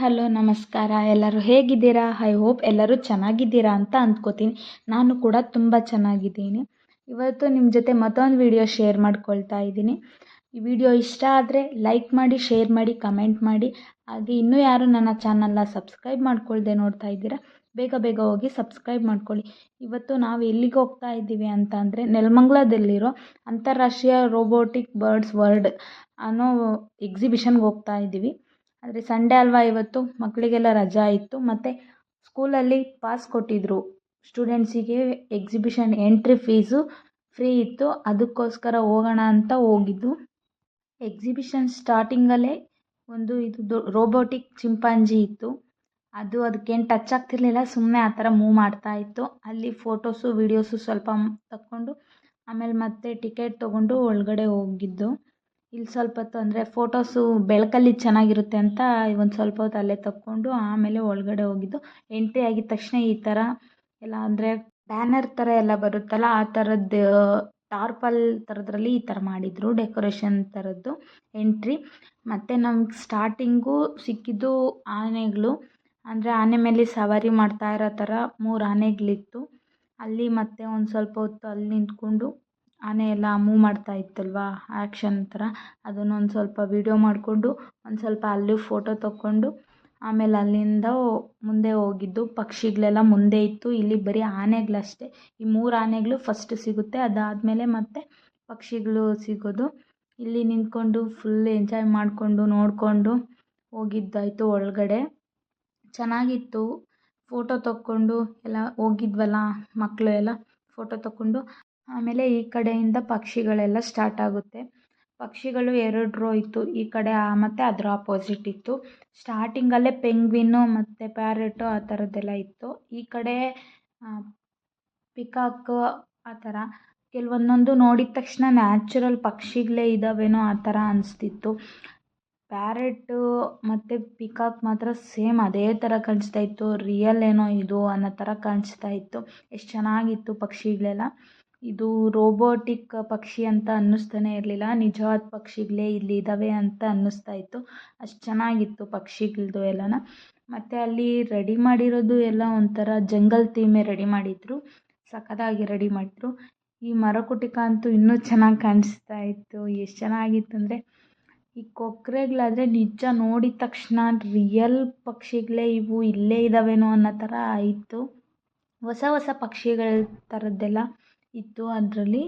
Hello, ನಮಸ್ಕಾರ. ಎಲ್ಲರೂ ಹೇಗಿದ್ದೀರಾ? ಐ ಹೋಪ್ ಎಲ್ಲರೂ ಚೆನ್ನಾಗಿದ್ದೀರಾ ಅಂತ ಅಂದ್ಕೋತೀನಿ. ನಾನು ಕೂಡ ತುಂಬ ಚೆನ್ನಾಗಿದ್ದೀನಿ. ಇವತ್ತು ನಿಮ್ಮ ಜೊತೆ ಮತ್ತೊಂದು ವಿಡಿಯೋ ಶೇರ್ ಮಾಡ್ಕೊಳ್ತಾ ಇದ್ದೀನಿ. ಈ ವಿಡಿಯೋ ಇಷ್ಟ ಆದರೆ ಲೈಕ್ ಮಾಡಿ ಶೇರ್ ಮಾಡಿ ಕಮೆಂಟ್ ಮಾಡಿ. ಹಾಗೆ ಇನ್ನೂ ಯಾರು ನನ್ನ ಚಾನಲ್ನ ಸಬ್ಸ್ಕ್ರೈಬ್ ಮಾಡ್ಕೊಳ್ದೆ ನೋಡ್ತಾ ಇದ್ದೀರಾ, ಬೇಗ ಬೇಗ ಹೋಗಿ ಸಬ್ಸ್ಕ್ರೈಬ್ ಮಾಡ್ಕೊಳ್ಳಿ. ಇವತ್ತು ನಾವು ಎಲ್ಲಿಗೆ ಹೋಗ್ತಾ ಇದ್ದೀವಿ ಅಂತ ಅಂದರೆ ನೆಲಮಂಗ್ಲದಲ್ಲಿರೋ ಅಂತಾರಾಷ್ಟ್ರೀಯ ರೋಬೋಟಿಕ್ ಬರ್ಡ್ಸ್ ವರ್ಲ್ಡ್ ಅನ್ನೋ ಎಕ್ಸಿಬಿಷನ್ಗೆ ಹೋಗ್ತಾ ಇದ್ದೀವಿ. ಆದರೆ ಸಂಡೇ ಅಲ್ವಾ ಇವತ್ತು? ಮಕ್ಕಳಿಗೆಲ್ಲ ರಜಾ ಇತ್ತು. ಮತ್ತು ಸ್ಕೂಲಲ್ಲಿ ಪಾಸ್ ಕೊಟ್ಟಿದ್ದರು ಸ್ಟೂಡೆಂಟ್ಸಿಗೆ ಎಕ್ಸಿಬಿಷನ್ ಎಂಟ್ರಿ ಫೀಸು ಫ್ರೀ ಇತ್ತು. ಅದಕ್ಕೋಸ್ಕರ ಹೋಗೋಣ ಅಂತ ಹೋಗಿದ್ದು. ಎಕ್ಸಿಬಿಷನ್ ಸ್ಟಾರ್ಟಿಂಗಲ್ಲೇ ಒಂದು ಇದು ರೋಬೋಟಿಕ್ ಚಿಂಪಾಂಜಿ ಇತ್ತು. ಅದು ಅದಕ್ಕೇನು ಟಚ್ ಆಗ್ತಿರ್ಲಿಲ್ಲ. ಸುಮ್ಮನೆ ಆ ಥರ ಮೂವ್ ಮಾಡ್ತಾ ಇತ್ತು. ಅಲ್ಲಿ ಫೋಟೋಸು ವೀಡಿಯೋಸು ಸ್ವಲ್ಪ ತಕ್ಕೊಂಡು ಆಮೇಲೆ ಮತ್ತೆ ಟಿಕೆಟ್ ತೊಗೊಂಡು ಒಳಗಡೆ ಹೋಗಿದ್ದು. ಇಲ್ಲಿ ಸ್ವಲ್ಪ ಹೊತ್ತು ಅಂದರೆ ಫೋಟೋಸು ಬೆಳಕಲ್ಲಿ ಚೆನ್ನಾಗಿರುತ್ತೆ ಅಂತ ಒಂದು ಸ್ವಲ್ಪ ಹೊತ್ತು ಅಲ್ಲೇ ತಕ್ಕೊಂಡು ಆಮೇಲೆ ಒಳಗಡೆ ಹೋಗಿದ್ದು. ಎಂಟ್ರಿ ಆಗಿದ ತಕ್ಷಣ ಈ ಥರ ಎಲ್ಲ ಅಂದರೆ ಬ್ಯಾನರ್ ಥರ ಎಲ್ಲ ಬರುತ್ತಲ್ಲ, ಆ ಥರದ್ದು ಟಾರ್ಪಲ್ ಥರದ್ರಲ್ಲಿ ಈ ಥರ ಮಾಡಿದರು, ಡೆಕೋರೇಷನ್ ಥರದ್ದು ಎಂಟ್ರಿ. ಮತ್ತು ನಮ್ಗೆ ಸ್ಟಾರ್ಟಿಂಗು ಸಿಕ್ಕಿದ್ದು ಆನೆಗಳು. ಅಂದರೆ ಆನೆ ಮೇಲೆ ಸವಾರಿ ಮಾಡ್ತಾ ಇರೋ ಥರ ಮೂರು ಆನೆಗಳಿತ್ತು. ಅಲ್ಲಿ ಮತ್ತೆ ಒಂದು ಸ್ವಲ್ಪ ಹೊತ್ತು ಅಲ್ಲಿ ನಿಂತ್ಕೊಂಡು ಆನೆ ಎಲ್ಲ ಮೂವ್ ಮಾಡ್ತಾ ಇತ್ತಲ್ವಾ? ಆ್ಯಕ್ಷನ್ ಥರ. ಅದನ್ನು ಒಂದು ಸ್ವಲ್ಪ ವೀಡಿಯೋ ಮಾಡಿಕೊಂಡು, ಒಂದು ಸ್ವಲ್ಪ ಅಲ್ಲೂ ಫೋಟೋ ತಕ್ಕೊಂಡು, ಆಮೇಲೆ ಅಲ್ಲಿಂದ ಮುಂದೆ ಹೋಗಿದ್ದು. ಪಕ್ಷಿಗಳೆಲ್ಲ ಮುಂದೆ ಇತ್ತು. ಇಲ್ಲಿ ಬರೀ ಆನೆಗಳಷ್ಟೇ ಈ ಮೂರು ಆನೆಗಳು ಫಸ್ಟ್ ಸಿಗುತ್ತೆ. ಅದಾದಮೇಲೆ ಮತ್ತೆ ಪಕ್ಷಿಗಳು ಸಿಗೋದು. ಇಲ್ಲಿ ನಿಂತ್ಕೊಂಡು ಫುಲ್ ಎಂಜಾಯ್ ಮಾಡಿಕೊಂಡು, ನೋಡಿಕೊಂಡು ಹೋಗಿದ್ದಾಯಿತು ಒಳಗಡೆ. ಚೆನ್ನಾಗಿತ್ತು. ಫೋಟೋ ತಕ್ಕೊಂಡು ಎಲ್ಲ ಹೋಗಿದ್ವಲ್ಲ ಮಕ್ಕಳು ಎಲ್ಲ? ಫೋಟೋ ತಕ್ಕೊಂಡು ಆಮೇಲೆ ಈ ಕಡೆಯಿಂದ ಪಕ್ಷಿಗಳೆಲ್ಲ ಸ್ಟಾರ್ಟ್ ಆಗುತ್ತೆ. ಪಕ್ಷಿಗಳು ಎರಡು ರೋ ಇತ್ತು, ಈ ಕಡೆ ಮತ್ತು ಅದರ ಆಪೋಸಿಟ್ ಇತ್ತು. ಸ್ಟಾರ್ಟಿಂಗಲ್ಲೇ ಪೆಂಗ್ವಿನ್ನು ಮತ್ತು ಪ್ಯಾರೆಟು ಆ ಥರದ್ದೆಲ್ಲ ಇತ್ತು. ಈ ಕಡೆ ಪಿಕಾಕು ಆ ಥರ ಕೆಲವೊಂದೊಂದು ನೋಡಿದ ತಕ್ಷಣ ನ್ಯಾಚುರಲ್ ಪಕ್ಷಿಗಳೇ ಇದ್ದಾವೇನೋ ಆ ಥರ ಅನಿಸ್ತಿತ್ತು. ಪ್ಯಾರೆಟ್ಟು ಮತ್ತು ಪಿಕಾಕ್ ಮಾತ್ರ ಸೇಮ್ ಅದೇ ಥರ ಕಾಣಿಸ್ತಾ ಇತ್ತು. ರಿಯಲ್ ಏನೋ ಇದು ಅನ್ನೋ ಥರ ಕಾಣಿಸ್ತಾ ಇತ್ತು. ಎಷ್ಟು ಚೆನ್ನಾಗಿತ್ತು ಪಕ್ಷಿಗಳೆಲ್ಲ. ಇದು ರೋಬೋಟಿಕ್ ಪಕ್ಷಿ ಅಂತ ಅನ್ನಿಸ್ತಾನೆ ಇರಲಿಲ್ಲ. ನಿಜವಾದ ಪಕ್ಷಿಗಳೇ ಇಲ್ಲಿ ಇದ್ದಾವೆ ಅಂತ ಅನ್ನಿಸ್ತಾ ಇತ್ತು. ಅಷ್ಟು ಚೆನ್ನಾಗಿತ್ತು ಪಕ್ಷಿಗಳದ್ದು ಎಲ್ಲನ. ಮತ್ತು ಅಲ್ಲಿ ರೆಡಿ ಮಾಡಿರೋದು ಎಲ್ಲ ಒಂಥರ ಜಂಗಲ್ ಥೀಮೇ ರೆಡಿ ಮಾಡಿದ್ರು. ಸಖತ್ತಾಗಿ ರೆಡಿ ಮಾಡಿದ್ರು. ಈ ಮರಕುಟಿಕ ಅಂತೂ ಇನ್ನೂ ಚೆನ್ನಾಗಿ ಕಾಣಿಸ್ತಾ ಇತ್ತು. ಎಷ್ಟು ಚೆನ್ನಾಗಿತ್ತು ಅಂದರೆ, ಈ ಕೊಕ್ರೆಗಳಾದರೆ ನಿಜ ನೋಡಿದ ತಕ್ಷಣ ರಿಯಲ್ ಪಕ್ಷಿಗಳೇ ಇವು ಇಲ್ಲೇ ಇದ್ದಾವೇನೋ ಅನ್ನೋ ಥರ ಆಯಿತು. ಹೊಸ ಹೊಸ ಪಕ್ಷಿಗಳ ಥರದ್ದೆಲ್ಲ. ಇತ್ತು ಅದರಲ್ಲಿ.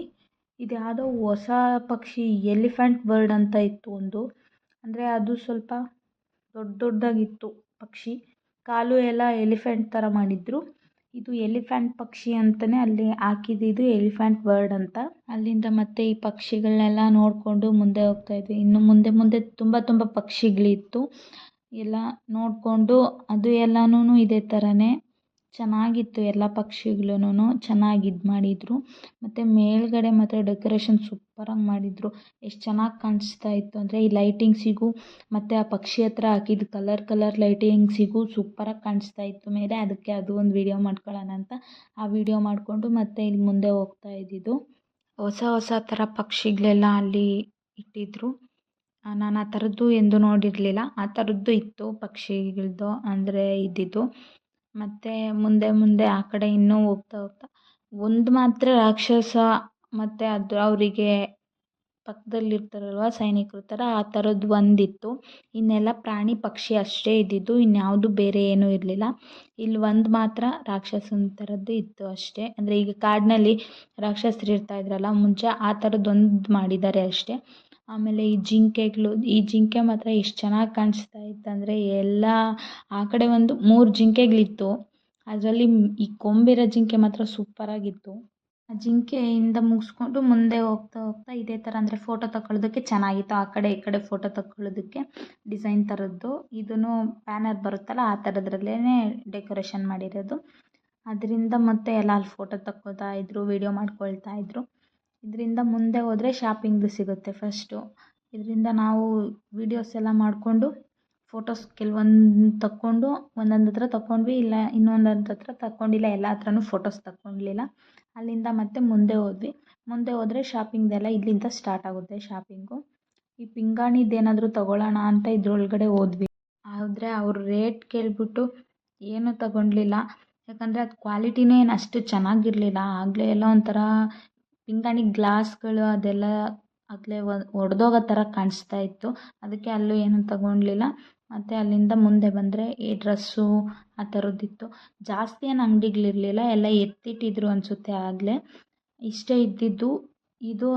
ಇದು ಯಾವುದೋ ಹೊಸ ಪಕ್ಷಿ, ಎಲಿಫೆಂಟ್ ಬರ್ಡ್ ಅಂತ ಇತ್ತು ಒಂದು. ಅಂದರೆ ಅದು ಸ್ವಲ್ಪ ದೊಡ್ಡ ದೊಡ್ಡದಾಗಿತ್ತು ಪಕ್ಷಿ. ಕಾಲು ಎಲ್ಲ ಎಲಿಫೆಂಟ್ ಥರ ಮಾಡಿದ್ರು. ಇದು ಎಲಿಫೆಂಟ್ ಪಕ್ಷಿ ಅಂತಲೇ ಅಲ್ಲಿ ಹಾಕಿದ್ದಿದ್ದು ಎಲಿಫೆಂಟ್ ಬರ್ಡ್ ಅಂತ. ಅಲ್ಲಿಂದ ಮತ್ತೆ ಈ ಪಕ್ಷಿಗಳನ್ನೆಲ್ಲ ನೋಡಿಕೊಂಡು ಮುಂದೆ ಹೋಗ್ತಾ ಇದ್ವಿ. ಇನ್ನು ಮುಂದೆ ಮುಂದೆ ತುಂಬ ತುಂಬ ಪಕ್ಷಿಗಳಿತ್ತು. ಎಲ್ಲ ನೋಡಿಕೊಂಡು ಅದು ಎಲ್ಲನೂ ಇದೇ ಥರನೇ ಚೆನ್ನಾಗಿತ್ತು ಎಲ್ಲ ಪಕ್ಷಿಗಳೂನು ಚೆನ್ನಾಗಿ ಇದು ಮಾಡಿದರು. ಮತ್ತು ಮೇಲ್ಗಡೆ ಮಾತ್ರ ಡೆಕೋರೇಷನ್ ಸೂಪರಾಗಿ ಮಾಡಿದರು. ಎಷ್ಟು ಚೆನ್ನಾಗಿ ಕಾಣಿಸ್ತಾ ಇತ್ತು ಅಂದರೆ ಈ ಲೈಟಿಂಗ್ಸಿಗೂ, ಮತ್ತು ಆ ಪಕ್ಷಿ ಹತ್ರ ಹಾಕಿದ ಕಲರ್ ಕಲರ್ ಲೈಟಿಂಗ್ಸಿಗೂ ಸೂಪರಾಗಿ ಕಾಣಿಸ್ತಾ ಇತ್ತು ಮೇಲೆ. ಅದಕ್ಕೆ ಅದು ಒಂದು ವಿಡಿಯೋ ಮಾಡ್ಕೊಳ್ಳೋಣ ಅಂತ ಆ ವೀಡಿಯೋ ಮಾಡಿಕೊಂಡು ಮತ್ತೆ ಇಲ್ಲಿ ಮುಂದೆ ಹೋಗ್ತಾ ಇದ್ದಿದ್ದು. ಹೊಸ ಹೊಸ ಥರ ಪಕ್ಷಿಗಳೆಲ್ಲ ಅಲ್ಲಿ ಇಟ್ಟಿದ್ದರು ನಾನು ಆ ಥರದ್ದು ಎಂದು ನೋಡಿರಲಿಲ್ಲ. ಆ ಥರದ್ದು ಇತ್ತು ಪಕ್ಷಿಗಳದ್ದು ಅಂದರೆ ಇದ್ದಿದ್ದು. ಮತ್ತು ಮುಂದೆ ಮುಂದೆ ಆ ಕಡೆ ಇನ್ನೂ ಹೋಗ್ತಾ ಹೋಗ್ತಾ, ಒಂದು ಮಾತ್ರ ರಾಕ್ಷಸ ಮತ್ತು ಅದು ಅವರಿಗೆ ಪಕ್ಕದಲ್ಲಿರ್ತಾರಲ್ವ ಸೈನಿಕರ ಥರ ಆ ಥರದ್ದು ಒಂದಿತ್ತು. ಇನ್ನೆಲ್ಲ ಪ್ರಾಣಿ ಪಕ್ಷಿ ಅಷ್ಟೇ ಇದ್ದಿದ್ದು, ಇನ್ಯಾವುದು ಬೇರೆ ಏನೂ ಇರಲಿಲ್ಲ. ಇಲ್ಲಿ ಒಂದು ಮಾತ್ರ ರಾಕ್ಷಸನ ಥರದ್ದು ಇತ್ತು ಅಷ್ಟೇ. ಅಂದರೆ ಈಗ ಕಾಡಿನಲ್ಲಿ ರಾಕ್ಷಸರು ಇರ್ತಾ ಇದ್ರಲ್ಲ, ಮುಂಚೆ ಆ ಥರದ್ದೊಂದು ಮಾಡಿದ್ದಾರೆ ಅಷ್ಟೇ. ಆಮೇಲೆ ಈ ಜಿಂಕೆಗಳು, ಈ ಜಿಂಕೆ ಮಾತ್ರ ಎಷ್ಟು ಚೆನ್ನಾಗಿ ಕಾಣಿಸ್ತಾ ಇತ್ತಂದರೆ ಎಲ್ಲ ಆ ಕಡೆ ಒಂದು ಮೂರು ಜಿಂಕೆಗಳಿತ್ತು. ಅದರಲ್ಲಿ ಈ ಕೊಂಬಿರೋ ಜಿಂಕೆ ಮಾತ್ರ ಸೂಪರಾಗಿತ್ತು ಆ ಜಿಂಕೆಯಿಂದ ಮುಗಿಸ್ಕೊಂಡು ಮುಂದೆ ಹೋಗ್ತಾ ಹೋಗ್ತಾ ಇದೇ ಥರ ಅಂದರೆ ಫೋಟೋ ತಗೊಳ್ಳೋದಕ್ಕೆ ಚೆನ್ನಾಗಿತ್ತು. ಆ ಕಡೆ ಈ ಕಡೆ ಫೋಟೋ ತಗೊಳ್ಳೋದಕ್ಕೆ ಡಿಸೈನ್ ಥರದ್ದು ಇದೂ ಬ್ಯಾನರ್ ಬರುತ್ತಲ್ಲ, ಆ ಥರದ್ರಲ್ಲೇ ಡೆಕೋರೇಷನ್ ಮಾಡಿರೋದು. ಅದರಿಂದ ಮತ್ತೆ ಎಲ್ಲ ಅಲ್ಲಿ ಫೋಟೋ ತಕ್ಕೋತಾ ಇದ್ದರು ವೀಡಿಯೋ ಮಾಡ್ಕೊಳ್ತಾ ಇದ್ದರು ಇದರಿಂದ ಮುಂದೆ ಹೋದರೆ ಶಾಪಿಂಗ್ದು ಸಿಗುತ್ತೆ ಫಸ್ಟು ಇದರಿಂದ ನಾವು ವೀಡಿಯೋಸ್ ಎಲ್ಲ ಮಾಡಿಕೊಂಡು ಫೋಟೋಸ್ ಕೆಲವೊಂದು ತಕ್ಕೊಂಡು, ಒಂದೊಂದು ಹತ್ರ ತಕೊಂಡ್ವಿ ಇಲ್ಲ ಇನ್ನೊಂದೊಂದು ಹತ್ರ ತಗೊಂಡಿಲ್ಲ ಎಲ್ಲ ಹತ್ರನೂ ಫೋಟೋಸ್ ತಗೊಳ್ಲಿಲ್ಲ ಅಲ್ಲಿಂದ ಮತ್ತೆ ಮುಂದೆ ಹೋದ್ವಿ. ಮುಂದೆ ಹೋದರೆ ಶಾಪಿಂಗ್ದೆಲ್ಲ ಇಲ್ಲಿಂದ ಸ್ಟಾರ್ಟ್ ಆಗುತ್ತೆ ಶಾಪಿಂಗು ಈ ಪಿಂಗಾಣಿದು ಏನಾದರೂ ತಗೊಳ್ಳೋಣ ಅಂತ ಇದ್ರೊಳಗಡೆ ಹೋದ್ವಿ. ಆದರೆ ಅವ್ರ ರೇಟ್ ಕೇಳಿಬಿಟ್ಟು ಏನೂ ತಗೊಂಡ್ಲಿಲ್ಲ. ಯಾಕಂದರೆ ಅದು ಕ್ವಾಲಿಟಿನೇ ಏನು ಅಷ್ಟು ಚೆನ್ನಾಗಿರಲಿಲ್ಲ. ಆಗಲೇ ಎಲ್ಲ ಒಂಥರ ಪಿಂಗಾಣಿ ಗ್ಲಾಸ್ಗಳು ಅದೆಲ್ಲ ಆಗಲೇ ಒಡೆದೋಗೋ ಥರ ಕಾಣಿಸ್ತಾ ಇತ್ತು. ಅದಕ್ಕೆ ಅಲ್ಲೂ ಏನೂ ತಗೊಳ್ಲಿಲ್ಲ ಮತ್ತು ಅಲ್ಲಿಂದ ಮುಂದೆ ಬಂದರೆ ಈ ಡ್ರೆಸ್ಸು ಆ ಥರದ್ದಿತ್ತು. ಜಾಸ್ತಿ ಏನು ಅಂಗಡಿಗಳಿರ್ಲಿಲ್ಲ. ಎಲ್ಲ ಎತ್ತಿಟ್ಟಿದ್ರು ಅನಿಸುತ್ತೆ ಆಗಲೇ. ಇಷ್ಟೇ ಇದ್ದಿದ್ದು. ಇದು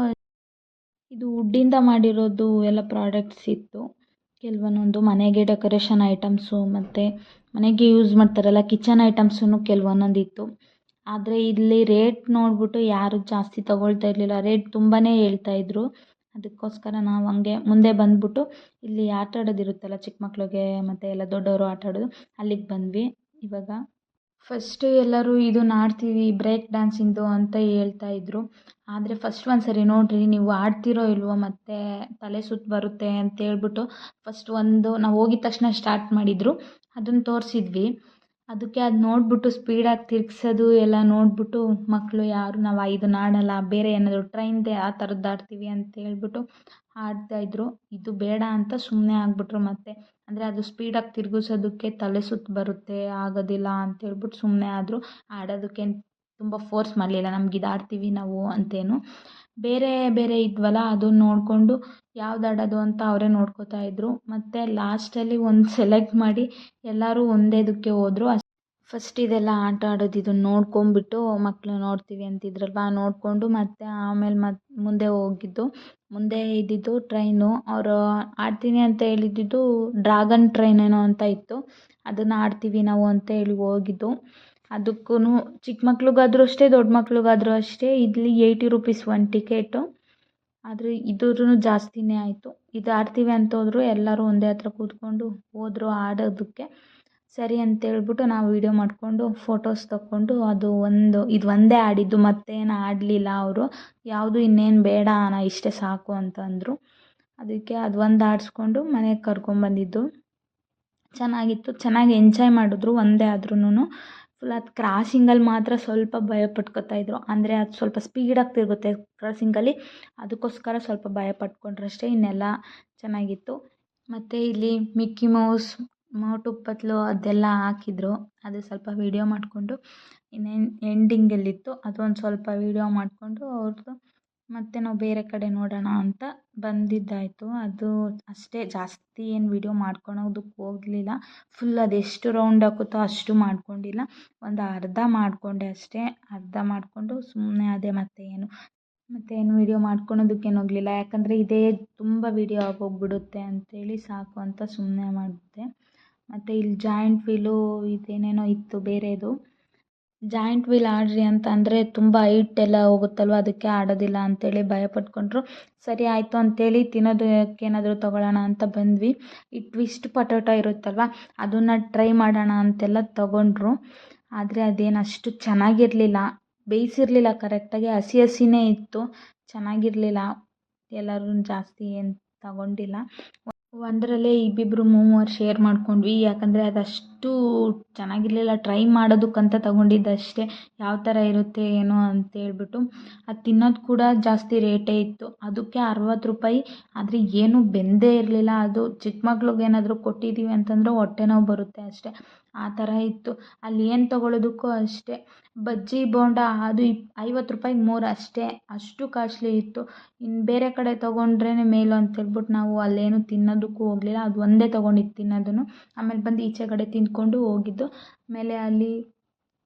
ಇದು ವುಡ್ಡಿಂದ ಮಾಡಿರೋದು ಎಲ್ಲ ಪ್ರಾಡಕ್ಟ್ಸ್ ಇತ್ತು. ಕೆಲವೊಂದೊಂದು ಮನೆಗೆ ಡೆಕೋರೇಷನ್ ಐಟಮ್ಸು ಮತ್ತು ಮನೆಗೆ ಯೂಸ್ ಮಾಡ್ತಾರಲ್ಲ ಕಿಚನ್ ಐಟಮ್ಸೂ ಕೆಲವೊಂದೊಂದು ಇತ್ತು ಆದರೆ ಇಲ್ಲಿ ರೇಟ್ ನೋಡಿಬಿಟ್ಟು ಯಾರೂ ಜಾಸ್ತಿ ತಗೊಳ್ತಾ ಇರಲಿಲ್ಲ. ರೇಟ್ ತುಂಬಾ ಹೇಳ್ತಾಯಿದ್ರು ಅದಕ್ಕೋಸ್ಕರ ನಾವು ಹಂಗೆ ಮುಂದೆ ಬಂದುಬಿಟ್ಟು ಇಲ್ಲಿ ಆಟ ಆಡೋದಿರುತ್ತಲ್ಲ ಚಿಕ್ಕ ಮಕ್ಳಿಗೆ ಮತ್ತು ಎಲ್ಲ ದೊಡ್ಡವರು ಆಟ ಆಡೋದು, ಅಲ್ಲಿಗೆ ಬಂದ್ವಿ. ಇವಾಗ ಫಸ್ಟು ಎಲ್ಲರೂ ಇದು ಆಡ್ತೀವಿ ಬ್ರೇಕ್ ಡ್ಯಾನ್ಸಿಂದು ಅಂತ ಹೇಳ್ತಾ ಇದ್ದರು ಆದರೆ ಫಸ್ಟ್ ಒಂದು ಸರಿ ನೋಡಿರಿ ನೀವು ಆಡ್ತಿರೋ ಇಲ್ವೋ ಮತ್ತು ತಲೆ ಸುತ್ತು ಬರುತ್ತೆ ಅಂತ ಹೇಳ್ಬಿಟ್ಟು ಫಸ್ಟ್ ಒಂದು ನಾವು ಹೋಗಿದ ತಕ್ಷಣ ಸ್ಟಾರ್ಟ್ ಮಾಡಿದರು. ಅದನ್ನು ತೋರಿಸಿದ್ವಿ. ಅದಕ್ಕೆ ಅದು ನೋಡಿಬಿಟ್ಟು ಸ್ಪೀಡಾಗಿ ತಿರ್ಗ್ಸೋದು ಎಲ್ಲ ನೋಡಿಬಿಟ್ಟು ಮಕ್ಕಳು ಯಾರು ನಾವು ಇದನ್ನ ಆಡೋಲ್ಲ ಬೇರೆ ಏನಾದರೂ ಟ್ರೈನ್ದೇ ಆ ಥರದ್ದು ಆಡ್ತೀವಿ ಅಂತ ಹೇಳ್ಬಿಟ್ಟು ಆಡ್ತಾಯಿದ್ರು ಇದು ಬೇಡ ಅಂತ ಸುಮ್ಮನೆ ಆಗಿಬಿಟ್ರು ಮತ್ತೆ. ಅಂದರೆ ಅದು ಸ್ಪೀಡಾಗಿ ತಿರುಗಿಸೋದಕ್ಕೆ ತಲೆ ಸುತ್ತು ಬರುತ್ತೆ, ಆಗೋದಿಲ್ಲ ಅಂತ ಹೇಳ್ಬಿಟ್ಟು ಸುಮ್ಮನೆ ಆದರು. ಆಡೋದಕ್ಕೆ ತುಂಬ ಫೋರ್ಸ್ ಮಾಡಲಿಲ್ಲ. ನಮ್ಗೆ ಇದು ಆಡ್ತೀವಿ ನಾವು ಅಂತೇನು. ಬೇರೆ ಬೇರೆ ಇದ್ವಲ್ಲ, ಅದನ್ನ ನೋಡಿಕೊಂಡು ಯಾವ್ದು ಆಡೋದು ಅಂತ ಅವರೇ ನೋಡ್ಕೋತಾ ಇದ್ದರು ಮತ್ತು ಲಾಸ್ಟಲ್ಲಿ ಒಂದು ಸೆಲೆಕ್ಟ್ ಮಾಡಿ ಎಲ್ಲರೂ ಒಂದೇ ಇದಕ್ಕೆ ಹೋದ್ರು ಫಸ್ಟ್ ಇದೆಲ್ಲ ಆಟ ಆಡೋದು ಇದನ್ನ ನೋಡ್ಕೊಂಬಿಟ್ಟು ಮಕ್ಕಳು ನೋಡ್ತೀವಿ ಅಂತಿದ್ರಲ್ವ? ನೋಡಿಕೊಂಡು ಮತ್ತೆ ಆಮೇಲೆ ಮತ್ತೆ ಮುಂದೆ ಹೋಗಿದ್ದು. ಮುಂದೆ ಇದ್ದಿದ್ದು ಟ್ರೈನು ಅವರು ಆಡ್ತೀನಿ ಅಂತ ಹೇಳಿದ್ದಿದ್ದು ಡ್ರಾಗನ್ ಟ್ರೈನ್ ಏನೋ ಅಂತ ಇತ್ತು. ಅದನ್ನು ಆಡ್ತೀವಿ ನಾವು ಅಂತ ಹೇಳಿ ಹೋಗಿದ್ದು. ಅದಕ್ಕೂ ಚಿಕ್ಕ ಮಕ್ಳಿಗಾದ್ರೂ ಅಷ್ಟೇ, ದೊಡ್ಡ ಮಕ್ಳಿಗಾದ್ರೂ ಅಷ್ಟೇ, ಇಲ್ಲಿ ಏಯ್ಟಿ ರುಪೀಸ್ ಒನ್ ಟಿಕೆಟು ಆದರೆ ಇದ್ರೂ ಜಾಸ್ತಿನೇ ಆಯಿತು. ಇದು ಆಡ್ತೀವಿ ಅಂತ ಹೋದ್ರು ಎಲ್ಲರೂ ಒಂದೇ ಹತ್ರ ಕೂತ್ಕೊಂಡು ಹೋದರು ಆಡೋದಕ್ಕೆ. ಸರಿ ಅಂತೇಳ್ಬಿಟ್ಟು ನಾವು ವೀಡಿಯೋ ಮಾಡಿಕೊಂಡು ಫೋಟೋಸ್ ತಗೊಂಡು ಅದು ಒಂದು, ಇದು ಒಂದೇ ಆಡಿದ್ದು, ಮತ್ತೇನು ಆಡಲಿಲ್ಲ ಅವರು. ಯಾವುದು ಇನ್ನೇನು ಬೇಡ ನಾನು ಇಷ್ಟೇ ಸಾಕು ಅಂತಂದರು ಅದಕ್ಕೆ ಅದು ಒಂದು ಆಡಿಸ್ಕೊಂಡು ಮನೆಗೆ ಕರ್ಕೊಂಬಂದಿದ್ದು ಚೆನ್ನಾಗಿತ್ತು, ಚೆನ್ನಾಗಿ ಎಂಜಾಯ್ ಮಾಡಿದ್ರು ಒಂದೇ ಆದ್ರೂನು ಫುಲ್ ಅದು ಕ್ರಾಸಿಂಗಲ್ಲಿ ಮಾತ್ರ ಸ್ವಲ್ಪ ಭಯ ಪಟ್ಕೋತಾ ಇದ್ದರು ಅಂದರೆ ಅದು ಸ್ವಲ್ಪ ಸ್ಪೀಡಾಗಿ ತಿರುಗುತ್ತೆ ಕ್ರಾಸಿಂಗಲ್ಲಿ ಅದಕ್ಕೋಸ್ಕರ ಸ್ವಲ್ಪ ಭಯ ಪಟ್ಕೊಂಡ್ರಷ್ಟೇ ಇನ್ನೆಲ್ಲ ಚೆನ್ನಾಗಿತ್ತು. ಮತ್ತು ಇಲ್ಲಿ ಮಿಕ್ಕಿ ಮೌಸ್ ಮೋಟು ಪತ್ಲು ಅದೆಲ್ಲ ಹಾಕಿದ್ರು. ಅದು ಸ್ವಲ್ಪ ವೀಡಿಯೋ ಮಾಡಿಕೊಂಡು ಇನ್ನೇನು ಎಂಡಿಂಗಲ್ಲಿತ್ತು ಅದೊಂದು ಸ್ವಲ್ಪ ವೀಡಿಯೋ ಮಾಡಿಕೊಂಡು ಅವ್ರದ್ದು ಮತ್ತು ನಾವು ಬೇರೆ ಕಡೆ ನೋಡೋಣ ಅಂತ ಬಂದಿದ್ದಾಯಿತು. ಅದು ಅಷ್ಟೇ, ಜಾಸ್ತಿ ಏನು ವೀಡಿಯೋ ಮಾಡ್ಕೊಳೋದಕ್ಕೆ ಹೋಗಲಿಲ್ಲ. ಫುಲ್ ಅದೆಷ್ಟು ರೌಂಡ್ ಹಾಕುತ್ತೋ ಅಷ್ಟು ಮಾಡ್ಕೊಂಡಿಲ್ಲ. ಒಂದು ಅರ್ಧ ಮಾಡಿಕೊಂಡೆ ಅಷ್ಟೇ. ಅರ್ಧ ಮಾಡಿಕೊಂಡು ಸುಮ್ಮನೆ ಅದೇ ಮತ್ತೆ ಏನು ಮತ್ತೇನು ವೀಡಿಯೋ ಮಾಡ್ಕೊಳೋದಕ್ಕೇನು ಹೋಗಲಿಲ್ಲ. ಯಾಕಂದರೆ ಇದೇ ತುಂಬ ವೀಡಿಯೋ ಆಗೋಗ್ಬಿಡುತ್ತೆ ಅಂತೇಳಿ ಸಾಕು ಅಂತ ಸುಮ್ಮನೆ ಮಾಡಿದೆ. ಮತ್ತು ಇಲ್ಲಿ ಜಾಯಿಂಟ್ ವೀಲು ಇದೇನೇನೋ ಇತ್ತು ಬೇರೆದು. ಜಾಯಿಂಟ್ ವೀಲ್ ಆಡ್ರಿ ಅಂತ ಅಂದರೆ ತುಂಬ ಹೈಟ್ ಎಲ್ಲ ಹೋಗುತ್ತಲ್ವ? ಅದಕ್ಕೆ ಆಡೋದಿಲ್ಲ ಅಂತೇಳಿ ಭಯ ಪಟ್ಕೊಂಡ್ರು ಸರಿ, ಆಯಿತು ಅಂತೇಳಿ ತಿನ್ನೋದಕ್ಕೆ ಏನಾದರೂ ತೊಗೊಳ್ಳೋಣ ಅಂತ ಬಂದ್ವಿ. ಈ ಟ್ವಿಸ್ಟ್ ಪೊಟೊಟೊ ಇರುತ್ತಲ್ವ? ಅದನ್ನು ಟ್ರೈ ಮಾಡೋಣ ಅಂತೆಲ್ಲ ತೊಗೊಂಡ್ರು. ಆದರೆ ಅದೇನು ಅಷ್ಟು ಚೆನ್ನಾಗಿರಲಿಲ್ಲ. ಬೇಯಿಸಿರ್ಲಿಲ್ಲ ಕರೆಕ್ಟಾಗಿ ಹಸಿ ಹಸಿನೇ ಇತ್ತು. ಚೆನ್ನಾಗಿರಲಿಲ್ಲ. ಎಲ್ಲರೂ ಜಾಸ್ತಿ ಏನು ತಗೊಂಡಿಲ್ಲ. ಒಂದರಲ್ಲೇ ಇಬ್ಬಿಬ್ಬರು ಮೂವರು ಶೇರ್ ಮಾಡ್ಕೊಂಡ್ವಿ. ಯಾಕಂದರೆ ಅದಷ್ಟು ಚೆನ್ನಾಗಿರಲಿಲ್ಲ. ಟ್ರೈ ಮಾಡೋದಕ್ಕಂತ ತಗೊಂಡಿದ್ದಷ್ಟೇ. ಯಾವ ಥರ ಇರುತ್ತೆ, ಏನೋ ಅಂತೇಳ್ಬಿಟ್ಟು ಅದು ತಿನ್ನೋದು ಕೂಡ ಜಾಸ್ತಿ ರೇಟೇ ಇತ್ತು. ಅದಕ್ಕೆ ಅರವತ್ತು ರೂಪಾಯಿ. ಆದರೆ ಏನೂ ಬೆಂದೇ ಇರಲಿಲ್ಲ. ಅದು ಚಿಕ್ಕ ಮಕ್ಳಿಗೆ ಏನಾದರೂ ಕೊಟ್ಟಿದ್ದೀವಿ ಅಂತಂದರೆ ಹೊಟ್ಟೆ ನೋವು ಬರುತ್ತೆ ಅಷ್ಟೇ. ಆ ಥರ ಇತ್ತು. ಅಲ್ಲಿ ಏನು ತೊಗೊಳೋದಕ್ಕೂ ಅಷ್ಟೇ. ಬಜ್ಜಿ, ಬೋಂಡ ಅದು ಇಪ್ ಐವತ್ತು ರೂಪಾಯಿಗೆ ಮೂರು ಅಷ್ಟೇ. ಅಷ್ಟು ಕಾಸ್ಟ್ಲಿ ಇತ್ತು. ಇನ್ನು ಬೇರೆ ಕಡೆ ತೊಗೊಂಡ್ರೇ ಮೇಲು ಅಂತೇಳ್ಬಿಟ್ಟು ನಾವು ಅಲ್ಲೇನು ತಿನ್ನೋದಕ್ಕೂ ಹೋಗಲಿಲ್ಲ. ಅದು ಒಂದೇ ತೊಗೊಂಡಿದ್ದು ತಿನ್ನೋದನ್ನು. ಆಮೇಲೆ ಬಂದು ಈಚೆ ಕಡೆ ತಿಂದ್ಕೊಂಡು ಹೋಗಿದ್ದು. ಆಮೇಲೆ ಅಲ್ಲಿ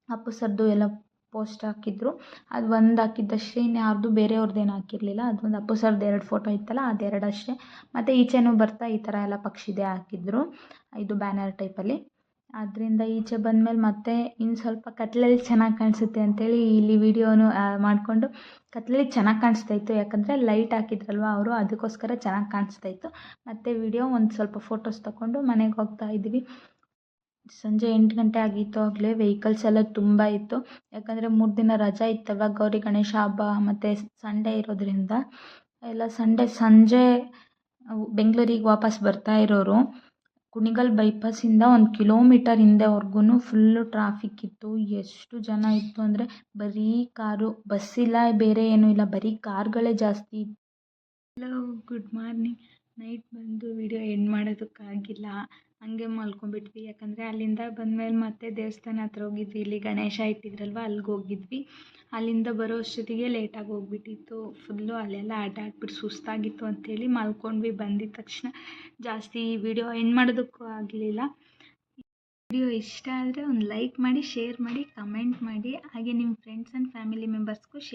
ಅಪ್ಪು ಸರ್ದು ಎಲ್ಲ ಪೋಸ್ಟ್ ಹಾಕಿದ್ರು. ಅದು ಒಂದು ಹಾಕಿದ್ದಷ್ಟೇ ಇನ್ಯಾರ್ದು ಬೇರೆಯವ್ರದ್ದೇನು ಹಾಕಿರಲಿಲ್ಲ. ಅದೊಂದು ಅಪ್ಪು ಸರ್ದು ಎರಡು ಫೋಟೋ ಇತ್ತಲ್ಲ ಅದೆರಡು ಅಷ್ಟೇ. ಮತ್ತು ಈಚೆನೂ ಬರ್ತಾ ಈ ಥರ ಎಲ್ಲ ಪಕ್ಷಿದೇ ಹಾಕಿದ್ರು, ಇದು ಬ್ಯಾನರ್ ಟೈಪಲ್ಲಿ ಅದರಿಂದ ಈಚೆ ಬಂದಮೇಲೆ ಮತ್ತೆ ಇನ್ನು ಸ್ವಲ್ಪ ಕತ್ಲಲ್ಲಿ ಚೆನ್ನಾಗಿ ಕಾಣಿಸುತ್ತೆ ಅಂತೇಳಿ ಇಲ್ಲಿ ವಿಡಿಯೋನು ಮಾಡಿಕೊಂಡು ಕತ್ಲಲ್ಲಿ ಚೆನ್ನಾಗಿ ಕಾಣಿಸ್ತಾ ಇತ್ತು. ಯಾಕಂದರೆ ಲೈಟ್ ಹಾಕಿದ್ರಲ್ವ ಅವರು, ಅದಕ್ಕೋಸ್ಕರ ಚೆನ್ನಾಗಿ ಕಾಣಿಸ್ತಾ ಇತ್ತು. ಮತ್ತು ವಿಡಿಯೋ ಒಂದು ಸ್ವಲ್ಪ ಫೋಟೋಸ್ ತಗೊಂಡು ಮನೆಗೆ ಹೋಗ್ತಾ ಇದ್ವಿ. ಸಂಜೆ ಎಂಟು ಗಂಟೆ ಆಗಿತ್ತು ಆಗಲೇ ವೆಹಿಕಲ್ಸ್ ಎಲ್ಲ ತುಂಬ ಇತ್ತು. ಯಾಕಂದರೆ ಮೂರು ದಿನ ರಜಾ ಇತ್ತಲ್ವ ಗೌರಿ ಗಣೇಶ ಹಬ್ಬ ಮತ್ತು ಸಂಡೇ ಇರೋದರಿಂದ. ಎಲ್ಲ ಸಂಡೇ ಸಂಜೆ ಬೆಂಗಳೂರಿಗೆ ವಾಪಸ್ ಬರ್ತಾ ಇರೋರು. ಕುಣಿಗಲ್ ಬೈಪಾಸಿಂದ ಒಂದು ಕಿಲೋಮೀಟರ್ ಹಿಂದೆವರ್ಗು ಫುಲ್ಲು ಟ್ರಾಫಿಕ್ ಇತ್ತು. ಎಷ್ಟು ಜನ ಇತ್ತು ಅಂದರೆ ಬರೀ ಕಾರು ಬಸ್ ಇಲ್ಲ, ಬೇರೆ ಏನೂ ಇಲ್ಲ, ಬರೀ ಕಾರ್ಗಳೇ ಜಾಸ್ತಿ ಇತ್ತು. ಹಲೋ ಗುಡ್ ಮಾರ್ನಿಂಗ್ ನೈಟ್ ಬಂದು ವಿಡಿಯೋ ಎಂಡ್ ಮಾಡೋದಕ್ಕಾಗಿಲ್ಲ. ಹಂಗೆ ಮಲ್ಕೊಂಡ್ಬಿಟ್ವಿ. ಯಾಕಂದರೆ ಅಲ್ಲಿಂದ ಬಂದ್ಮೇಲೆ ಮತ್ತೆ ದೇವಸ್ಥಾನ ಹತ್ರ ಹೋಗಿದ್ವಿ. ಇಲ್ಲಿ ಗಣೇಶ ಇಟ್ಟಿದ್ರಲ್ವ, ಅಲ್ಗೆ ಹೋಗಿದ್ವಿ. ಅಲ್ಲಿಂದ ಬರೋ ಅಷ್ಟೊತ್ತಿಗೆ ಲೇಟಾಗಿ ಹೋಗ್ಬಿಟ್ಟಿತ್ತು. ಫುಲ್ಲು ಅಲ್ಲೆಲ್ಲ ಆಟ ಆಡ್ಬಿಟ್ಟು ಸುಸ್ತಾಗಿತ್ತು ಅಂಥೇಳಿ ಮಲ್ಕೊಂಡ್ವಿ. ಬಂದಿದ್ದ ತಕ್ಷಣ ಜಾಸ್ತಿ ವಿಡಿಯೋ ಎಂಡ್ ಮಾಡೋದಕ್ಕೂ ಆಗಲಿಲ್ಲ ವಿಡಿಯೋ ಇಷ್ಟ ಆದರೆ ಒಂದು ಲೈಕ್ ಮಾಡಿ ಶೇರ್ ಮಾಡಿ ಕಮೆಂಟ್ ಮಾಡಿ. ಹಾಗೆ ನಿಮ್ಮ ಫ್ರೆಂಡ್ಸ್ ಆ್ಯಂಡ್ ಫ್ಯಾಮಿಲಿ ಮೆಂಬರ್ಸ್ಗೂ ಶೇರ್